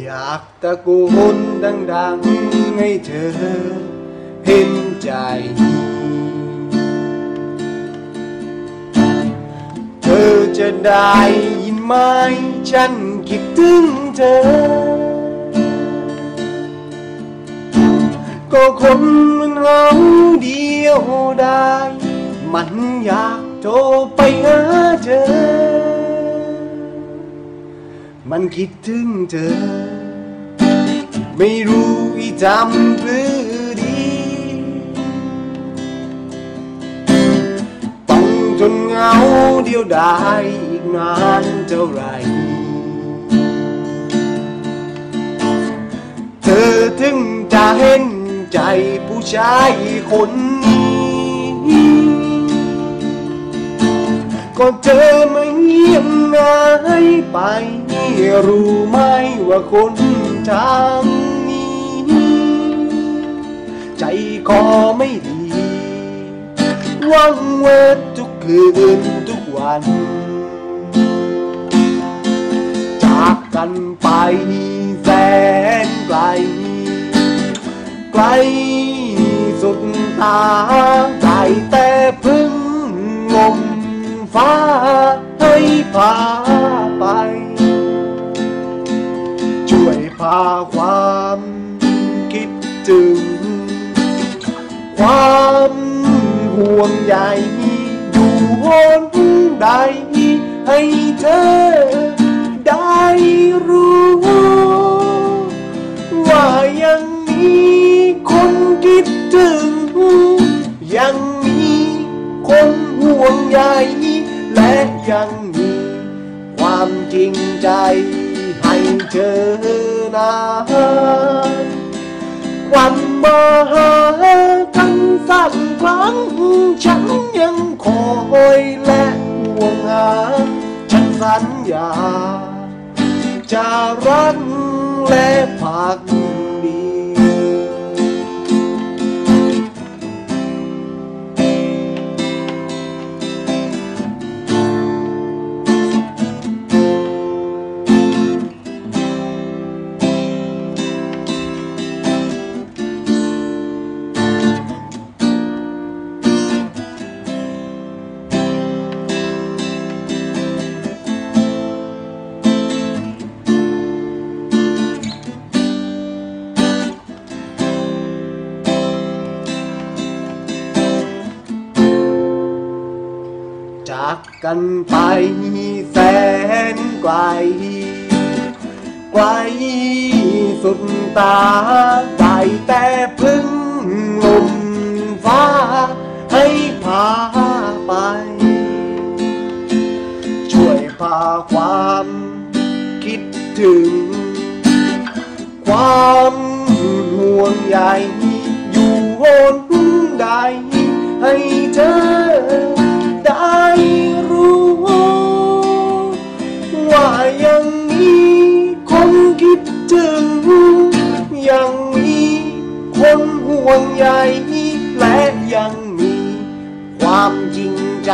อยากตะโกนดังๆ ให้เธอเห็นใจ เธอจะได้ยินไหมฉันคิดถึงเธอ ก็คนมันเหงาเดียวได้ มันอยากโทรไปหาเธอ มันคิดถึงเธอ ไม่รู้อีจำหรือดี ต้องจนเหงาเดียวดายอีกนานเท่าไร เธอถึงจะเห็นใจผู้ชายคนนี้ก็เธอไม่เงียบหายไปรู้ไหมว่าคน ทางนี้ ใจคอไม่ดีหวังเวททุกคืนทุกวัน จากกันไปแสนไกล ไกลสุดตาได้แต่พึ่งงมฟ้าให้พา ห่วงใยอยู่หนใดให้เธอได้รู้ ว่ายังมีคนคิดถึง ยังมีคนห่วงใยและยังมีความจริงใจให้เธอนะวันมาหา กันสักครั้งฉันยังคอยและห่วงหา ฉันสัญญา จะรักและผัก จากกันไปแสนไกล ไกลสุดตาได้แต่พึ่งลมฟ้าให้พาไป ช่วยพาความคิดถึง ความห่วงใยอยู่โหนใดให้เธอ คิดถึงยังมีคนห่วงใยและยังมีความจริงใจ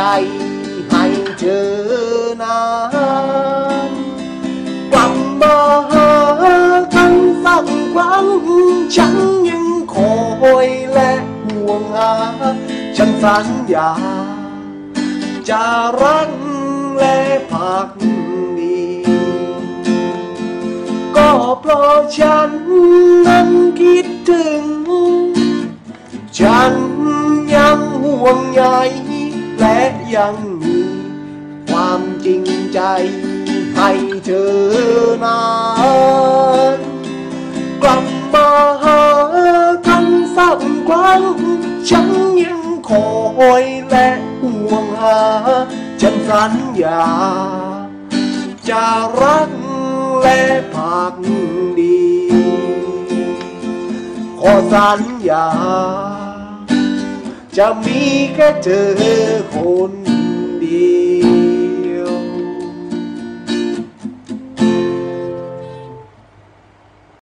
ให้เธอนั้นกลับมาหากันสักครั้ง ฉันยังคอยและห่วงหา ฉันสัญญา จะรักและพัก เพราะฉันนั้นคิดถึง ฉันยังห่วงใยและยังมีความจริงใจให้เธอนั้นกลับมาหากันสักครั้ง ฉันยังคอยและห่วงหา ฉันสัญญาจะรัก และพักดี ขอสัญญา จะมีแค่เธอคนดี